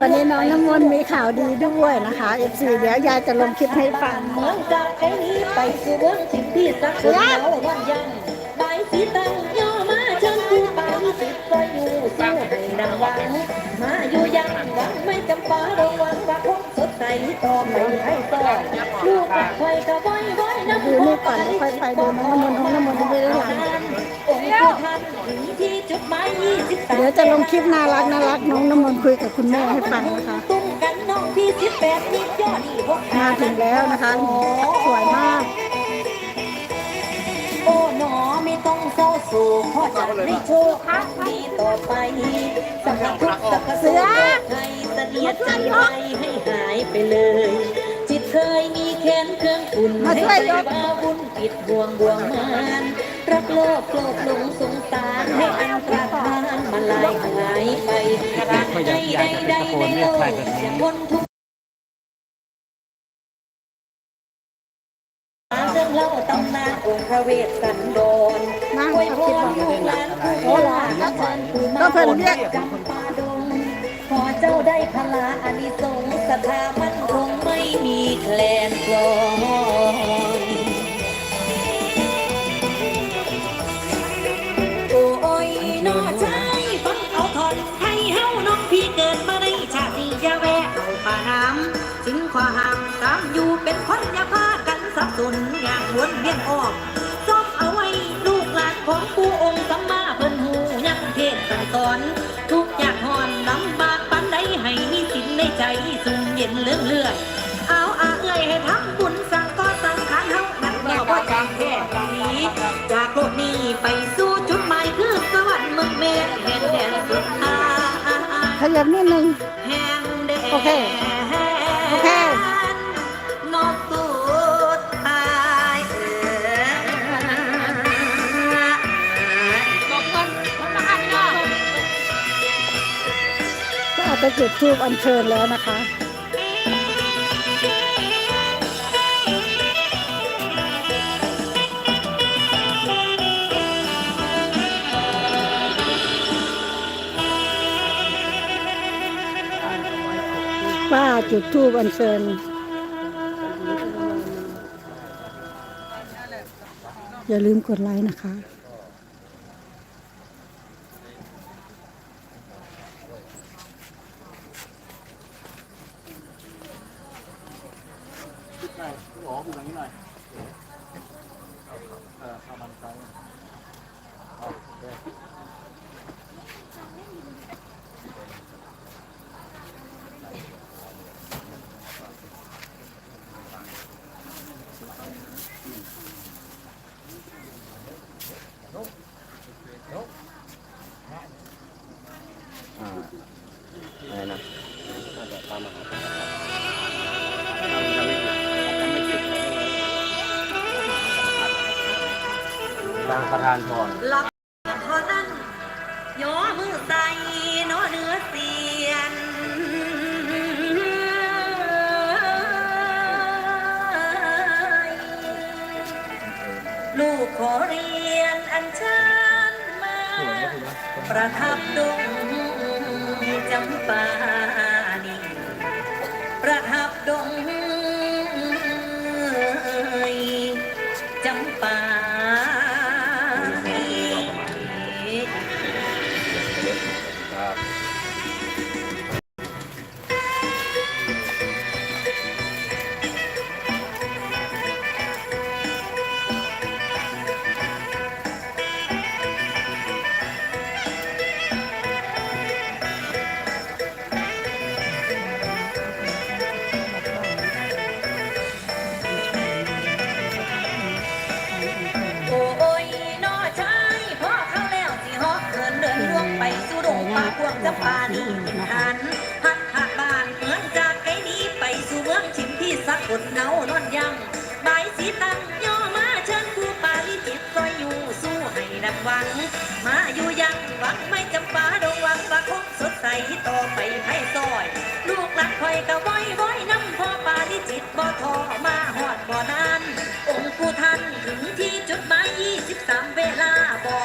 วันนี้น้องน้ำมนต์มีข่าวดีด้วยนะคะ FC เดี๋ยวยายจะลงคลิปให้ฟังเหมือนจากไอ้นี้ไปสู่เมืองถิ่นที่สักคนแล้ววันยังใบสีตังย่อมาเชิญผู้ไปสิบก็อยู่สู้ให้ดังวังมาอยู่ยังวังไม่จำปาระวังว่าคงสดใสต่อไปให้ต่อลูกกับใครก็บ่อยบ่อยน้ำดูนี่ก่อนค่อยไปดูน้องน้ำมนต์น้องน้ำมนต์ไปด้หลังองค์ผู้ท่าน ถึงที่จุดหมายยี่สิบสามเดี๋ยวจะลงคลิปน่ารักน่ารักน้องน้ำมนต์คุยกับคุณแม่ให้ฟังนะคะตุ้มกันน้องที่สิบแปดนี่ยอดอีกพวกมาถึงแล้วนะคะสวยมากโอ้หนอไม่ต้องเศร้าโศกพ่อจะให้โชคดีต่อไปสำหรับทุกสักเสือไทยเสนียดจันไรให้หายไปเลย จิตเคยมีแค้นเครื่องอุ่นมาให้ช่วยใจยกว่าบุญปิดบ่วงบ่วงมาน รักโลภโกรธหลงสงสารให้อันตรธานมาลายหายไปให้ใดใดในโลกเสียงบนทุกเรื่องเล่าตำนานองค์พระเวสสันดรมาอวยพรลูกหลานผู้หลานและเชิญผู้มาก็เพิ่นเรียกจำปาดงขอเจ้าได้พลาอานิสงส์ศรัทธามันคงไม่มีแคลนคลอน ขวาห้ามตามอยู่เป็นคนอย่าพากันสับสนอย่างวนเวียนออกซ่อมเอาไว้ลูกหลานของผู้องค์สัมมาเพิ่นหูยังเทศสั่งสอน ทุกอยากหอนลำบากปันใดให้มีสินในใจสุ่มเย็นเลื่องเลื่อยเอาอาเอ้ยให้ทำบุญสั่งก็สั่งขานเฮานักเดียวก็จางแค่นี้จากโลกนี้ไปสู่จุดหมายคือสวรรค์เมืองเมฆแห่งแดนสุดท้ายขยับนิดนึงแห่งแดนโอเค ก็อาจะจุดทูบอัญเชิญแล้วนะคะป้าจุดทูบอัญเชิญอย่าลืมกดไลค์นะคะ อะไรางประธานพรหลับพอนั้นย่อมือใส่เนอเนื้อเสียน ลูกขอเรียนอันเชิญมา ประทับดงจำปานีประทับดงจำปา ค ป่าพวงจำปานีหันหัดหักบ้านเหมือนจากไอ้นี้ไปสู่เมืองชิมที่สักกดเนานอนยังบายสีตังย่อมาเชิญครูปาลิจิตซอยอยู่สู้ให้ดังหวัง มาอยู่ยังหวังไม่จำปาดงหวังว่าคงสดใสต่อไปไพ่ซอย ลูกหลักคอยกะว้อยว้อยน้ำพ่อปาลิจิตบ่ทอมาหอดบ่นานองค์ผู้ท่านถึงที่จุดหมาย23 เวลาบ่